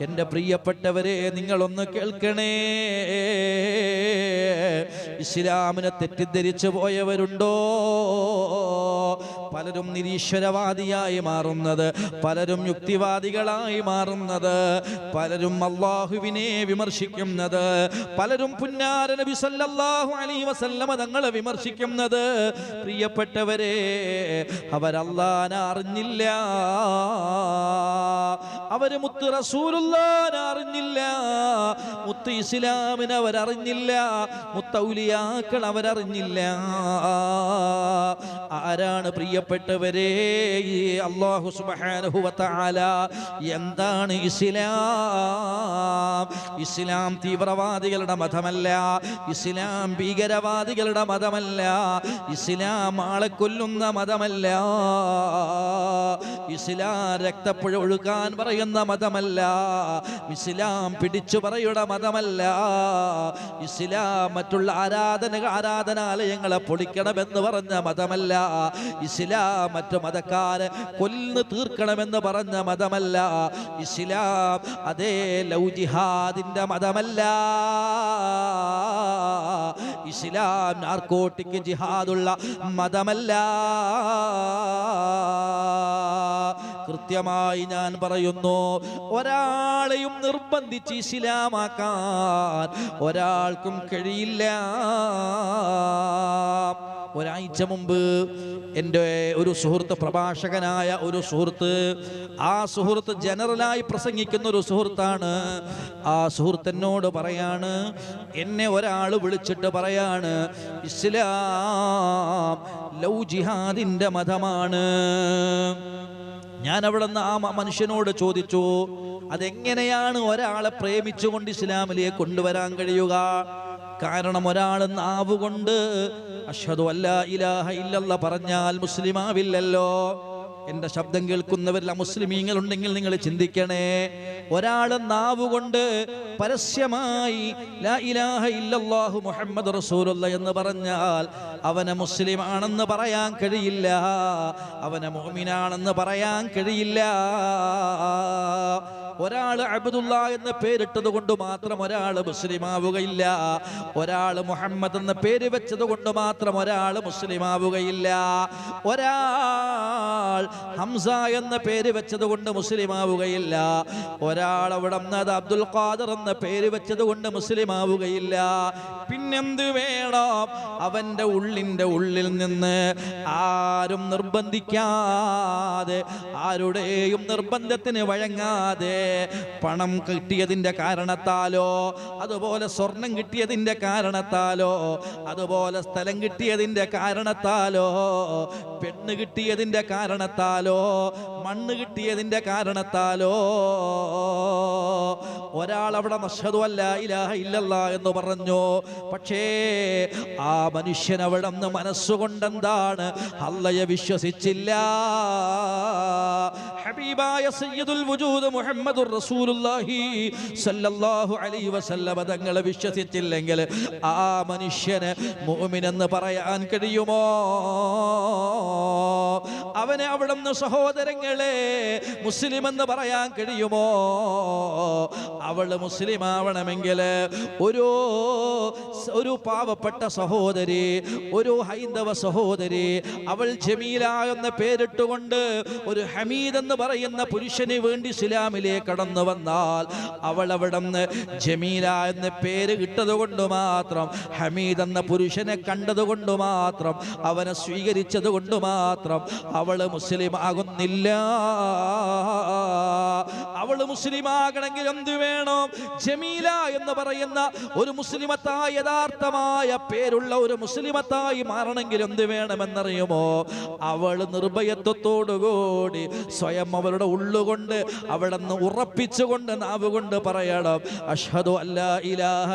എന്റെ പ്രിയപ്പെട്ടവരെ നിങ്ങളൊന്ന് കേൾക്കണേ. ഇസ്ലാമിനെ തെറ്റിദ്ധരിച്ചു പോയവരുണ്ടോ? പലരും നിരീശ്വരവാദിയായി മാറുന്നത് പലരും യുക്തിവാദികളായി മാറുന്നത് പലരും അള്ളാഹുവിനെ വിമർശിക്കുന്നത് പലരും പുന്നാര നബി സല്ലല്ലാഹു അലൈഹി വസല്ലമ തങ്ങളെ വിമർശിക്കുന്നത്. പ്രിയപ്പെട്ടവരെ അവരല്ലാനെ അറിഞ്ഞില്ല. അവർ മുത്ത് റസൂലുള്ളാനെ അറിഞ്ഞില്ല. മുത്ത് ഇസ്ലാമിനെ അവരറിഞ്ഞില്ല. മുത്തൗലിയാക്കൾ അവരറിഞ്ഞില്ല. ആരാണ് പ്രിയപ്പെട്ടവരെ? അള്ളാഹു സുബ്ഹാനഹു വ എന്താണ് ഇസ്ലാം? ഇസ്ലാം തീവ്രവാദികളുടെ മതമല്ല. ഇസ്ലാം ഭീകരവാദികളുടെ മതമല്ല. ഇസ്ലാം ആളെ കൊല്ലുന്ന മതമല്ല. ഇസ്ലാം രക്തപ്പുഴ ഒഴുക്കാൻ പറയുന്ന മതമല്ല. ഇസ്ലാം പിടിച്ചു പറയുന്ന മതമല്ല. ഇസ്ലാം മറ്റുള്ള ആരാധന ആരാധനാലയങ്ങളെ പൊളിക്കണമെന്ന് പറഞ്ഞ മതമല്ല ഇസ്ലാം മറ്റു മതക്കാരെ കൊല്ലു തീർക്കണമെന്ന് പറഞ്ഞ മതമല്ല ഇസ്ലാം അതേ ലൗ ജിഹാദിന്റെ മതമല്ല. ഇസ്ലാം നാർക്കോട്ടിക് ജിഹാദുള്ള മതമല്ല. കൃത്യമായി ഞാൻ പറയുന്നു ഒരാളെയും നിർബന്ധിച്ച് ഇസ്ലാമാക്കാൻ ഒരാൾക്കും കഴിയില്ല. ഒരാഴ്ച മുമ്പ് എന്റെ ഒരു സുഹൃത്ത് പ്രഭാഷകനായ ഒരു സുഹൃത്ത് ആ സുഹൃത്ത് ജനറലായി പ്രസംഗിക്കുന്ന ഒരു സുഹൃത്താണ്. ആ സുഹൃത്ത് എന്നോട് പറയാണ് എന്നെ ഒരാൾ വിളിച്ചിട്ട് പറയാണ് ഇസ്ലാം ലൗ ജിഹാദിന്റെ മതമാണ്. ഞാൻ അവിടെ നിന്ന് ആ മനുഷ്യനോട് ചോദിച്ചു അതെങ്ങനെയാണ് ഒരാളെ പ്രേമിച്ചുകൊണ്ട് ഇസ്ലാമിലേക്ക് കൊണ്ടുവരാൻ കഴിയുക? കാരണം ഒരാൾ നാവുകൊണ്ട് അഷ്ഹദു അല്ലാ ഇലാഹ ഇല്ലല്ല പറഞ്ഞാൽ മുസ്ലിമാവില്ലല്ലോ. എന്റെ ശബ്ദം കേൾക്കുന്നവരിൽ മുസ്ലിമീങ്ങൾ ഉണ്ടെങ്കിൽ നിങ്ങൾ ചിന്തിക്കണേ. ഒരാൾ നാവുകൊണ്ട് പരസ്യമായി ലാ ഇലാഹ ഇല്ലല്ലാഹു മുഹമ്മദ് റസൂലുള്ള എന്ന് പറഞ്ഞാൽ അവനെ മുസ്ലിം ആണെന്ന് പറയാൻ കഴിയില്ല. അവനെ മോമിനാണെന്ന് പറയാൻ കഴിയില്ല. ഒരാൾ അബ്ദുല്ല എന്ന് പേരിട്ടത് കൊണ്ട് മാത്രം ഒരാൾ മുസ്ലിമാവുകയില്ല ഒരാൾ മുഹമ്മദ് എന്ന പേര് വെച്ചത് കൊണ്ട് മാത്രം ഒരാൾ മുസ്ലിമാവുകയില്ല ഒരാൾ ഹംസ എന്ന പേര് വെച്ചത് കൊണ്ട് മുസ്ലിമാവുകയില്ല ഒരാൾ അവിടെ അത് അബ്ദുൽ ഖാദർ എന്ന പേര് വെച്ചത് കൊണ്ട് മുസ്ലിമാവുകയില്ല പിന്നെന്ത് വേണം? അവന്റെ ഉള്ളിന്റെ ഉള്ളിൽ നിന്ന് ആരും നിർബന്ധിക്കാതെ ആരുടെയും നിർബന്ധത്തിന് വഴങ്ങാതെ പണം കിട്ടിയതിന്റെ കാരണത്താലോ അതുപോലെ സ്വർണം കിട്ടിയതിന്റെ കാരണത്താലോ അതുപോലെ സ്ഥലം കിട്ടിയതിന്റെ കാരണത്താലോ പെണ്ണ് കിട്ടിയതിന്റെ കാരണത്താലോ മണ്ണ് കിട്ടിയതിന്റെ കാരണത്താലോ. ഒരാൾ അവിടെ നഷതു അല്ല ഇലാഹ ഇല്ലല്ല എന്ന് പറഞ്ഞു. പക്ഷേ ആ മനുഷ്യൻ അവിടെ നിന്ന് മനസ്സുകൊണ്ടെന്താണ്? അല്ലയെ വിശ്വസിച്ചില്ല. ഹബീബായ സയ്യിദുൽ വജൂദ് മുഹമ്മദുർ റസൂലുള്ളാഹി സല്ലല്ലാഹു അലൈഹി വസല്ലം തങ്ങളെ വിശ്വസിച്ചില്ലെങ്കിൽ ആ മനുഷ്യന് മുഅ്മിനെന്ന് പറയാൻ കഴിയുമോ? അവനെ അവിടെ നിന്ന് സഹോദരങ്ങളെ മുസ്ലിം എന്ന് പറയാൻ കഴിയുമോ? അവൾ മുസ്ലിം ആവണമെങ്കിൽ ഒരു ഒരു പാവപ്പെട്ട സഹോദരി ഒരു ഹൈന്ദവ സഹോദരി അവൾ ജമീല എന്ന പേരിട്ടുകൊണ്ട് ഒരു ഹമീദ് എന്ന് പറയുന്ന പുരുഷന് വേണ്ടി ഇസ്ലാമിലേക്ക് കടന്നു വന്നാൽ അവൾ അവിടെ നിന്ന് ജമീല എന്ന പേര് കിട്ടത് കൊണ്ട് മാത്രം ഹമീദ് എന്ന പുരുഷനെ കണ്ടതുകൊണ്ട് മാത്രം അവനെ സ്വീകരിച്ചത് കൊണ്ട് മാത്രം അവൾ മുസ്ലിം ആകുന്നില്ല. അവൾ മുസ്ലിം ആകണമെങ്കിൽ എന്ത് വേണം? ജമീല എന്ന് പറയുന്ന ഒരു മുസ്ലിമത്തായ യഥാർത്ഥമായ പേരുള്ള ഒരു മുസ്ലിമത്തായി മാറണമെങ്കിൽ എന്ത് വേണമെന്നറിയുമോ? അവൾ നിർഭയത്വത്തോടുകൂടി സ്വയം അവളുടെ ഉള്ളുകൊണ്ട് അവിടെ നിന്ന് ഉറപ്പിച്ചുകൊണ്ട് നാവ് കൊണ്ട് പറയണം. അഷ്ഹദു അല്ലാ ഇലാഹ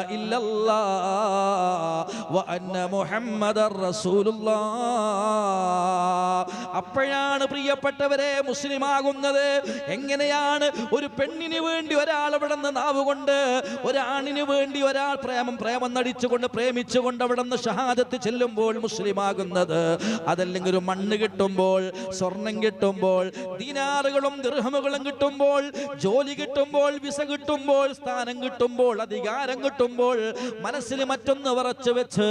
വ അപ്പോഴാണ് പ്രിയപ്പെട്ടവരെ മുസ്ലിമാകുന്നത്. എങ്ങനെയാണ് ഒരു പെണ്ണിന് വേണ്ടി ഒരാൾ അവിടെ നിന്ന് നാവ് കൊണ്ട് ഒരാണിന് വേണ്ടി ഒരാൾ പ്രേമം പ്രേമം നടിച്ചുകൊണ്ട് പ്രേമിച്ചുകൊണ്ട് അവിടെ നിന്ന് ഷഹാദത്ത് ചെല്ലുമ്പോൾ മുസ്ലിമാകുന്നത്. അതല്ലെങ്കിൽ ഒരു മണ്ണ് കിട്ടുമ്പോൾ സ്വർണം കിട്ടുമ്പോൾ ദിനാറുകളും ദൃഹമുകളും കിട്ടുമ്പോൾ ജോലി കിട്ടുമ്പോൾ വിസ കിട്ടുമ്പോൾ സ്ഥാനം കിട്ടുമ്പോൾ അധികാരം കിട്ടുമ്പോൾ മനസ്സിൽ മറ്റൊന്ന് വറച്ചു വെച്ച്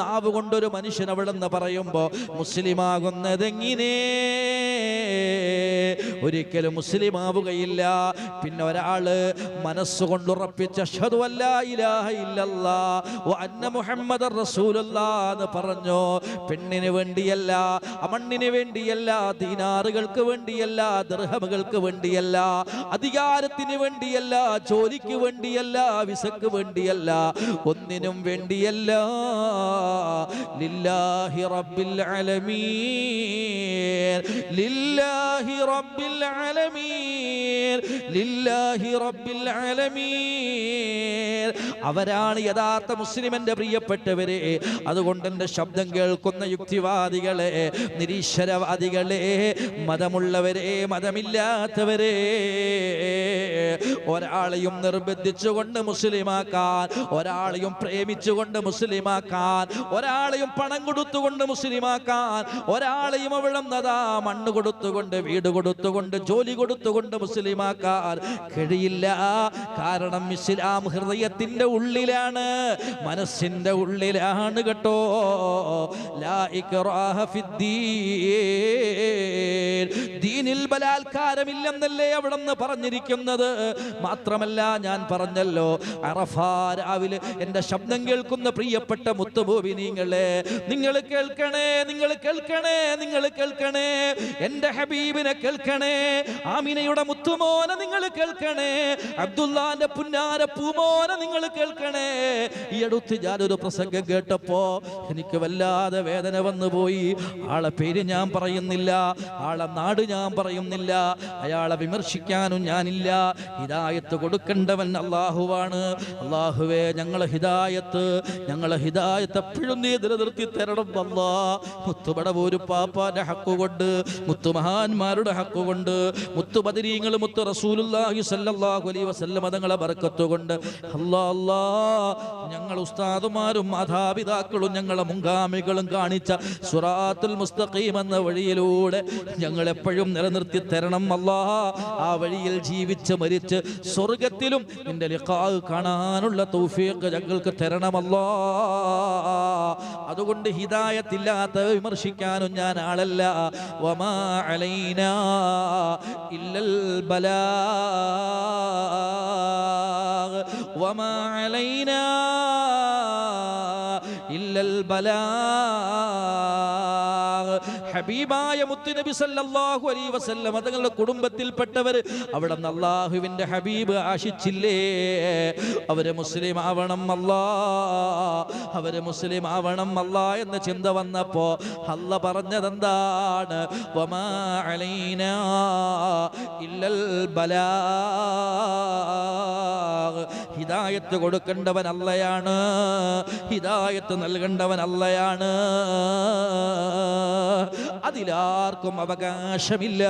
നാവ് കൊണ്ടൊരു മനുഷ്യൻ അവിടെ നിന്ന് പറയുമ്പോൾ മുസ്ലിമാകുന്നതെങ്ങിനെ? ഒരിക്കലും മുസ്ലിം ആവുകയില്ല പിന്നെ ഒരാൾ മനസ്സുകൊണ്ട് ഉറപ്പിച്ച റസൂലുള്ളാ എന്ന് പറഞ്ഞു. പെണ്ണിന് വേണ്ടിയല്ല മണ്ണിന് വേണ്ടിയല്ല ദീനാറുകൾക്ക് വേണ്ടിയല്ല ദർഹമുകൾക്ക് വേണ്ടിയല്ല അധികാരത്തിന് വേണ്ടിയല്ല ജോലിക്ക് വേണ്ടിയല്ല വിസക്ക് വേണ്ടിയല്ല ഒന്നിനും വേണ്ടിയല്ല. ലില്ലാഹി റബ്ബിൽ ആലമീൻ ലില്ലാഹി റബ്ബിൽ ആലമീൻ ലില്ലാഹി റബ്ബിൽ ആലമീൻ അവരാണ് യഥാർത്ഥ മുസ്ലിമിന്റെ പ്രിയപ്പെട്ടവരെ. അതുകൊണ്ട് എന്റെ ശബ്ദം കേൾക്കുന്ന യുക്തിവാദികളെ നിരീശ്വരവാദികളെ മതമുള്ളവരെ മതമില്ലാത്തവരെ ഒരാളെയും നിർബന്ധിച്ചുകൊണ്ട് മുസ്ലിമാക്കാൻ ഒരാളെയും പ്രേമിച്ചുകൊണ്ട് മുസ്ലിമാക്കാൻ ഒരാളെയും പണം കൊടുത്തുകൊണ്ട് മുസ്ലിമാക്കാൻ ഒരാളെയും അവിടെ നദാ മണ്ണ് കൊടുത്തുകൊണ്ട് വീട് കൊടുത്തുകൊണ്ട് ജോലി കൊടുത്തുകൊണ്ട് മുസ്ലിമാക്കാൻ കഴിയില്ല. കാരണം ഇസ്ലാം ഹൃദയത്തിന്റെ ഉള്ളിലാണ്. മനസ്സിന്റെ ഉള്ളിലാണ് കേട്ടോ. ദീനിൽ ബലാത്കാരമില്ലെന്നല്ലേ അവിടെ നിന്ന് പറഞ്ഞിരിക്കുന്നത്? മാത്രമല്ല ഞാൻ പറഞ്ഞല്ലോ അറഫാ രാവിലെ എന്റെ ശബ്ദം കേൾക്കുന്ന പ്രിയപ്പെട്ട മുത്തുഭൂവി നിങ്ങളെ നിങ്ങൾ കേൾക്കണേ നിങ്ങൾ കേൾക്കണേ നിങ്ങൾ കേൾക്കണേ. എന്റെ ഹബീബിനെ ആമിനയുടെ മുത്തുമോനെ നിങ്ങൾ കേൾക്കണേ. അബ്ദുല്ലാന്റെ പുന്നാര പൂമോനെ നിങ്ങൾ കേൾക്കണേ. ഈ അടുത്ത് ഞാനൊരു പ്രസംഗം കേട്ടപ്പോ എനിക്ക് വല്ലാതെ വേദന വന്നു പോയി ആളെ പേര് ഞാൻ പറയുന്നില്ല. ആളെ നാട് ഞാൻ പറയുന്നില്ല. അയാളെ വിമർശിക്കാനും ഞാനില്ല. ഹിതായത്ത് കൊടുക്കേണ്ടവൻ അള്ളാഹുവാണ്. അള്ളാഹുവേ ഞങ്ങളെ ഹിതായത്ത് ഞങ്ങളെ ഹിതായത്ത് എപ്പോഴും നീ നിലനിർത്തി തരണം അല്ലാ. മുത്തുപടവൂര് പാപ്പാന്റെ ഹക്കുകൊണ്ട് മുത്തുമഹാന്മാരുടെ ഹക്കുകൊണ്ട് മുത്തുബദിരീങ്ങൾ മുത്തു റസൂലുള്ളാഹി സല്ലല്ലാഹു അലൈഹി വസല്ലം തങ്ങളെ ബർക്കത്ത് കൊണ്ട് അല്ലാ അല്ലാ ഞങ്ങൾ ഉസ്താദുമാരും മാതാപിതാക്കളും ഞങ്ങളെ മുങ്കാമികളും കാണിച്ച സുറാത്തുൽ മുസ്തഖീം എന്ന വഴിയിലൂടെ ഞങ്ങൾ എപ്പോഴും നിലനിർത്തി തരണം അല്ലാ. ആ വഴിയിൽ ജീവിച്ച് മരിച്ച് സ്വർഗത്തിലും നിന്റെ ലിഖാഹ് കാണാനുള്ള തൗഫീഖ് ഞങ്ങൾക്ക് തരണമല്ലോ അതുകൊണ്ട് ഹിദായത്തില്ലാത്ത വിമർശിക്കാനും ഞാൻ ആളല്ല. വമാ അലൈനാ ഇല്ലൽ البلاغ വമാ അലൈനാ ഇല്ലൽ ബലാഗ്. ഹബീബായ മുത്തുനബി സല്ലല്ലാഹു അലൈഹി വസല്ലം തങ്ങളുടെ കുടുംബത്തിൽപ്പെട്ടവർ അവിടെ നിന്ന് അള്ളാഹുവിന്റെ ഹബീബ് ആശിച്ചില്ലേ? അവർ മുസ്ലിം ആവണം അല്ലാ അവർ മുസ്ലിം ആവണം അല്ലാ എന്ന ചിന്ത വന്നപ്പോ അല്ല പറഞ്ഞതെന്താണ്? ഹിദായത്ത് കൊടുക്കേണ്ടവൻ അല്ലയാണ്. ഹിദായത്ത് നൽകേണ്ടവൻ അല്ലയാണ്. അതിലാർക്കും അവകാശമില്ല.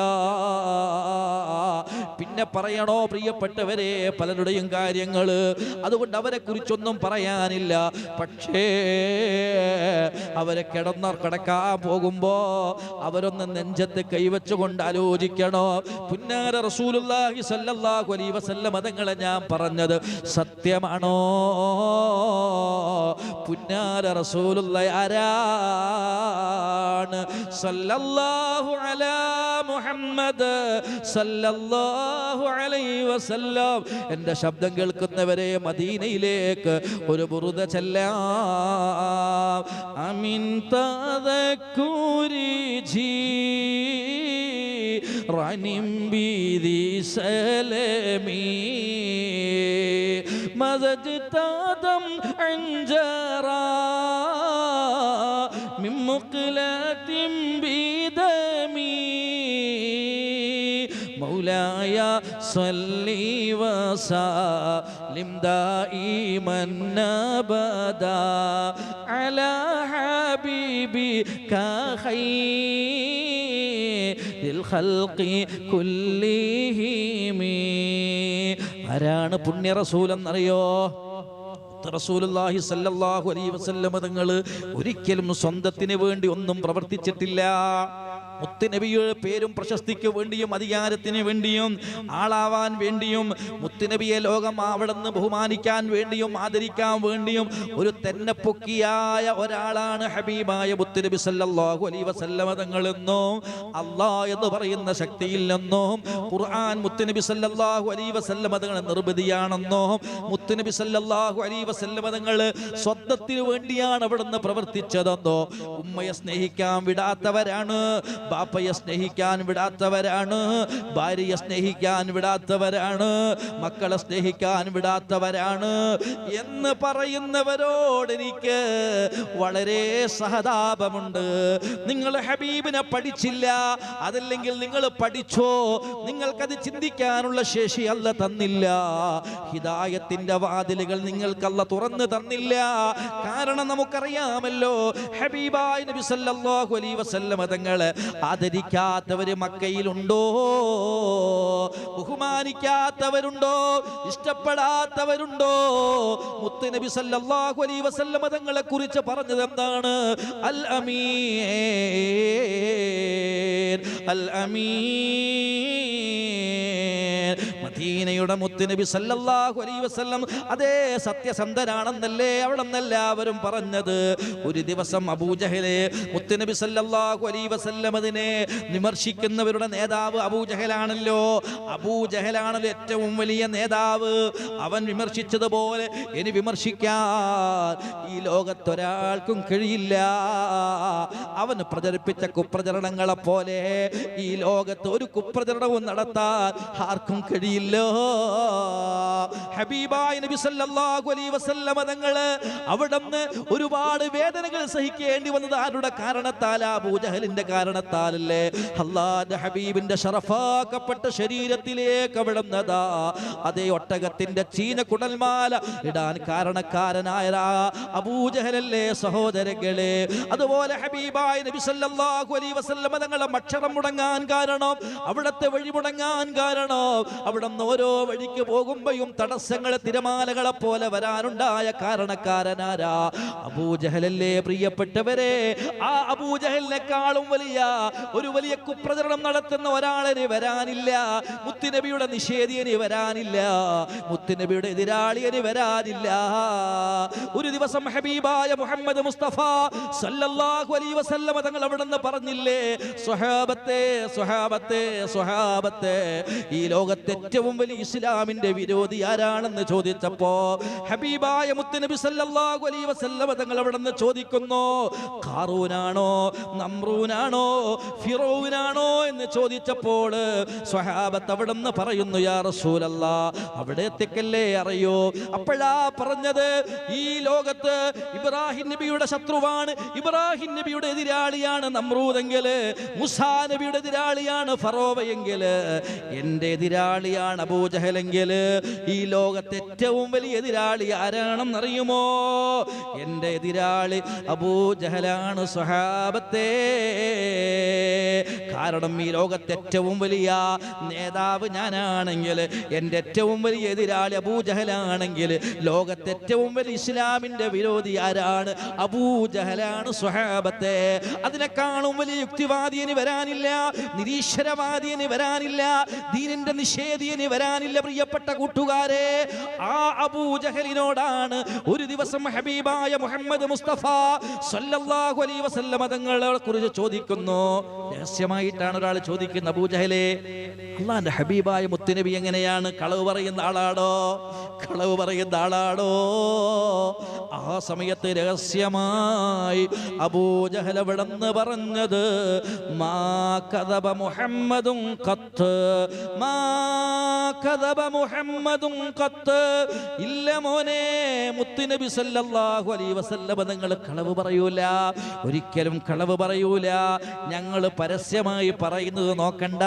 പിന്നെ പറയണോ പ്രിയപ്പെട്ടവരെ പലരുടെയും കാര്യങ്ങൾ അതുകൊണ്ട് അവരെ കുറിച്ചൊന്നും പറയാനില്ല. പക്ഷേ അവരെ കിടന്ന കിടക്കാൻ പോകുമ്പോ അവരൊന്ന് നെഞ്ചത്ത് കൈവച്ചുകൊണ്ട് ആലോചിക്കണോ? പുന്നാര അലൈഹി വസല്ലം അതങ്ങളെ ഞാൻ പറഞ്ഞത് സത്യമാണോ? പുന്നാര റസൂലുള്ള ആരാണ്? അലാ മുഹമ്മദ് സല്ലല്ലാഹു സല്ലല്ലാഹു അലൈഹി വസല്ലം. എന്റെ ശബ്ദം കേൾക്കുന്നവരെ മദീനയിലേക്ക് ഒരു ബുറുത ചെല്ലാം. അമിൻ തദക്കൂരി ജീ റനിം ബീദി സലമീ മസജ്താദം അഞ്ചറാ صل وسلم دائما ابدا على حبيبك خير الخلق كلهم ആരാണ് പുണ്യ റസൂൽ എന്നറിയോ റസൂലുള്ളാഹി സല്ലല്ലാഹു അലൈഹി വസല്ലമ തങ്ങൾ ഒരിക്കലും സ്വന്തത്തിന് വേണ്ടി ഒന്നും പ്രവർത്തിച്ചിട്ടില്ല മുത്തുനബിയുടെ പേരും പ്രശസ്തിക്ക് വേണ്ടിയും അധികാരത്തിന് വേണ്ടിയും ആളാവാൻ വേണ്ടിയും മുത്തുനബിയെ ലോകം അവിടുന്ന് ബഹുമാനിക്കാൻ വേണ്ടിയും ആദരിക്കാൻ വേണ്ടിയും ഒരു തന്നെ തെന്നപ്പൊക്കിയായ ഒരാളാണ് ഹബീബായ മുത്തുനബി സല്ലല്ലാഹു അലൈഹി വസല്ലമ തങ്ങളെന്നും അള്ളാ എന്ന് പറയുന്ന ശക്തിയിൽ നിന്നോ ഖുർആൻ മുത്തുനബി സല്ലല്ലാഹു അലൈഹി വസല്ലമ തങ്ങൾ നിർബന്ധിയാണെന്നോ മുത്തുനബി സല്ലല്ലാഹു അലൈഹി വസല്ലമ തങ്ങൾ സ്വന്തത്തിന് വേണ്ടിയാണ് അവിടുന്ന് പ്രവർത്തിച്ചതെന്നോ ഉമ്മയെ സ്നേഹിക്കാൻ വിടാത്തവരാണ്. ബാപ്പയെ സ്നേഹിക്കാൻ വിടാത്തവരാണ് ഭാര്യയെ സ്നേഹിക്കാൻ വിടാത്തവരാണ് മക്കളെ സ്നേഹിക്കാൻ വിടാത്തവരാണ് എന്ന് പറയുന്നവരോട് എനിക്ക് വളരെ സഹതാപമുണ്ട്. നിങ്ങൾ ഹബീബിനെ പഠിച്ചില്ല അതല്ലെങ്കിൽ നിങ്ങൾ പഠിച്ചോ നിങ്ങൾക്കത് ചിന്തിക്കാനുള്ള ശേഷി അല്ല തന്നില്ല. ഹിദായത്തിന്റെ വാതിലുകൾ നിങ്ങൾക്കല്ല തുറന്നു തന്നില്ല. കാരണം നമുക്കറിയാമല്ലോ ഹബീബായ നബി സല്ലല്ലാഹു അലൈഹി വസല്ലം തങ്ങളെ ആദരിക്കാത്തവര് മക്കയിലുണ്ടോ? ബഹുമാനിക്കാത്തവരുണ്ടോ? ഇഷ്ടപ്പെടാത്തവരുണ്ടോ? മുത്ത് നബി സല്ലല്ലാഹു അലൈഹി വസല്ലമ തങ്ങളെ കുറിച്ച് പറഞ്ഞത് എന്താണ്? അൽ അമീൻ. അൽ അമീൻ. മദീനയുടെ മുത്തുനബി സല്ലല്ലാഹു അലൈഹി വസല്ലം അതേ സത്യസന്ധനാണെന്നല്ലേ അവിടെ എല്ലാവരും പറഞ്ഞത്. ഒരു ദിവസം അബൂജഹലെ മുത്തുനബി സല്ലല്ലാഹു അലൈഹി വസല്ലം അതിനെ വിമർശിക്കുന്നവരുടെ നേതാവ് അബൂജഹലാണല്ലോ അബൂജഹലാണല്ലോ ഏറ്റവും വലിയ നേതാവ്. അവൻ വിമർശിച്ചതുപോലെ ഇനി വിമർശിക്കാൻ ഈ ലോകത്തൊരാൾക്കും കഴിയില്ല. അവൻ പ്രചരിപ്പിച്ച കുപ്രചരണങ്ങളെ പോലെ ഈ ലോകത്ത് ഒരു കുപ്രചരണവും നടത്താൻ ആർക്കും കഴിയില്ലോ. ഹബീബായ നബി സല്ലല്ലാഹു അലൈഹി വസല്ലമ തങ്ങൾ അവിടുന്ന് ഒരുപാട് വേദനകൾ സഹിക്കേണ്ടി വന്നത് ആരുടെ കാരണത്താൽ അബൂജഹലിന്റെ കാരണത്താലല്ലേ. അള്ളാന്റെ ഹബീബിന്റെ ഷറഫാക്കപ്പെട്ട ശരീരത്തിലേക്ക് അവിടുന്നതാ. അതേ ഒട്ടകത്തിന്റെ ചീന കുടൽമാല ഇടാൻ കാരണക്കാരനായ അബൂജഹലല്ലേ സഹോദരങ്ങളെ. അതുപോലെ ഹബീബായ നബി സല്ലല്ലാഹു അലൈഹി വസല്ലമ തങ്ങളെ മക്ഷരം മുടങ്ങാൻ കാരണം അവിടത്തെ വഴി മുടങ്ങാൻ കാരണം അവിടുന്ന് ഓരോ വഴിക്ക് പോകുമ്പോഴും തടസ്സങ്ങളെ തിരമാലകളെ പോലെ വരാനുണ്ടായ കാരണക്കാരനാരാ? അബൂജഹലല്ലേ പ്രിയപ്പെട്ടവരെ? ആ അബൂജഹലിനെക്കാളും വലിയ ഒരു വലിയ കുപ്രചരണം നടത്തുന്ന ഒരാളിന് വരാനില്ല. മുത്തുനബിയുടെ നിഷേധിയന് വരാനില്ല. മുത്തുനബിയുടെ എതിരാളിയന് വരാനില്ല. ഒരു ദിവസം ഹബീബായ മുഹമ്മദ് മുസ്തഫ സല്ലല്ലാഹു അലൈഹി വസല്ലമ തങ്ങൾ അവിടുന്ന് പറഞ്ഞില്ലേ സ്വഹാബത്തെ സ്വഹാബത്തെ സ്വഹാബത്തെ ഈ ലോകത്തെ ഏറ്റവും വലിയ ഇസ്ലാമിന്റെ വിരോധി ആരാണെന്ന് ചോദിച്ചപ്പോ ഹബീബായ മുത്തനബി സല്ലല്ലാഹു അലൈഹി വസല്ലമ തങ്ങൾ അവിടുന്ന് ചോദിക്കുന്നു ഖാറൂനാണോ നംറൂനാണോ ഫിറോവിനാണോ എന്ന് ചോദിച്ചപ്പോൾ സ്വഹാബത്ത് അവിടുന്ന് പറയുന്നു യാ റസൂലല്ലാ അവിടെ എത്തിക്കല്ലേ അറിയോ? അപ്പോഴാ പറഞ്ഞത് ഈ ലോകത്ത് ഇബ്രാഹിം നബിയുടെ ശത്രുവാണ് ഇബ്രാഹിം നബിയുടെ എതിരാളിയാണ് നമ്രൂദെങ്കിൽ മുസാ നബിയുടെ എതിരാളിയാണ് ഫറോവയെങ്കിൽ എന്റെ എതിരാളിയാണ് അബൂജഹലെങ്കിൽ ഈ ലോകത്തെ ഏറ്റവും വലിയ എതിരാളി ആരാണെന്നറിയുമോ? എന്റെ എതിരാളി അബൂജഹലാണ് സ്വഹാബത്തെ. കാരണം ഈ ലോകത്തെ ഏറ്റവും വലിയ നേതാവ് ഞാനാണെങ്കിൽ എന്റെ ഏറ്റവും വലിയ എതിരാളി അബൂജഹലാണെങ്കിൽ ലോകത്തെ ഏറ്റവും വലിയ ഇസ്ലാമിന്റെ വിരോധി ആരാണ്? അബൂജഹലാണ് സ്വഹാബത്തെ. അതിനെക്കാളും വലിയ യുക്തിവാദിയന് വരാനില്ല നിരീശ്വരവാദിയന് വരാനില്ല ദീനിന്റെ നിഷേധിയന് വരാനില്ല പ്രിയപ്പെട്ട കൂട്ടുകാരെ. ആ അബൂജഹലിനോടാണ് ഒരു ദിവസം ഹബീബായ മുഹമ്മദ് മുസ്തഫ സല്ലല്ലാഹു അലൈഹി വസല്ലമ തങ്ങളെ കുറിച്ച് ചോദിക്കുന്നു. രഹസ്യമായിട്ടാണ് ഒരാൾ ചോദിക്കുന്നത് അബൂജഹലെ അള്ളാന്റെ ഹബീബായ മുത്തുനബി എങ്ങനെയാണ്? കളവ് പറയുന്ന ആളാണോ? കളവ് പറയുന്ന ആളാണോ? ആ സമയത്ത് രഹസ്യമായി അബൂജഹൽ എവിടെന്ന് പറഞ്ഞത്? മാ കദബ മുഹമ്മദും കത്ത് മാ കദബ മുഹമ്മദും കത്ത്. ഇല്ല മോനെ മുത്തുനബി സല്ലല്ലാഹു അലൈഹി വസല്ലമ നിങ്ങൾ കളവ് പറയൂല. ഒരിക്കലും കളവ് പറയൂല. ഞങ്ങൾ പരസ്യമായി പറയുന്നത് നോക്കണ്ട.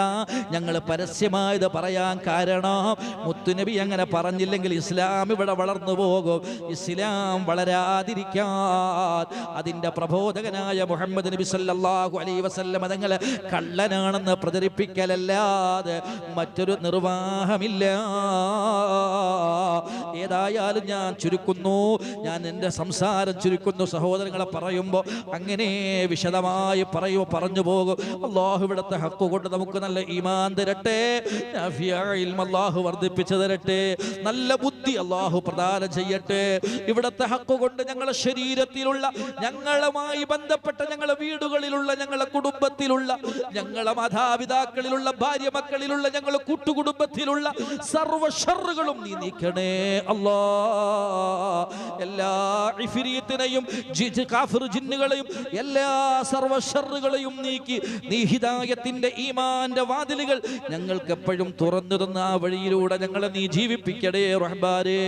ഞങ്ങൾ പരസ്യമായത് പറയാൻ കാരണം മുത്തുനബി അങ്ങനെ പറഞ്ഞില്ലെങ്കിൽ ഇസ്ലാം ഇവിടെ വളർന്നു പോകും. ഇസ്ലാം വളരാതിരിക്കാൻ. അതിന്റെ പ്രബോധകനായ മുഹമ്മദ് നബി സല്ലല്ലാഹു അലൈഹി വസല്ലം തങ്ങൾ കള്ളനാണെന്ന് പ്രചരിപ്പിക്കലല്ലാതെ മറ്റൊരു നിർവാഹമില്ല ഏതായാലും ഞാൻ ചുരുക്കുന്നു. ഞാൻ എന്റെ സംസാരം ചുരുക്കുന്നു. സഹോദരങ്ങളെ പറയുമ്പോൾ അങ്ങനെ വിശദമായി പറയുമോ പറഞ്ഞു പോകും. അള്ളാഹു ഇവിടുത്തെ ഹക്ക് കൊണ്ട് നമുക്ക് നല്ല ഈമാൻ തരട്ടെ. അള്ളാഹു വർദ്ധിപ്പിച്ചു തരട്ടെ. നല്ല ബുദ്ധി അള്ളാഹു പ്രദാനം ചെയ്യട്ടെ. ഇവിടുത്തെ ഹക്ക് കൊണ്ട് ഞങ്ങളുടെ ശരീരത്തിലുള്ള ഞങ്ങളുമായി ബന്ധപ്പെട്ട ഞങ്ങളുടെ വീടുകളിലുള്ള ഞങ്ങളുടെ കുടുംബത്തിലുള്ള ഞങ്ങളുടെ മാതാപിതാക്കളിലുള്ള ഭാര്യ മക്കളിലുള്ള ഞങ്ങളുടെ കൂട്ടുകുടുംബത്തിലുള്ള സർവ ഷറുകളും നീ നീക്കണേ. അല്ലാ. എല്ലാ ഇഫിരിയത്തിനെയും കാഫിർ ജിന്നുകളെയും എല്ലാ സർവ ഷറുകളെയും നീക്കി. നീ ഹിദായത്തിന്റെ ഈമാന്റെ വാതിലുകൾ ഞങ്ങൾക്ക് എപ്പോഴും തുറന്നു ആ വഴിയിലൂടെ ഞങ്ങളെ നീ ജീവിപ്പിക്കടേ റഹ്ബാരേ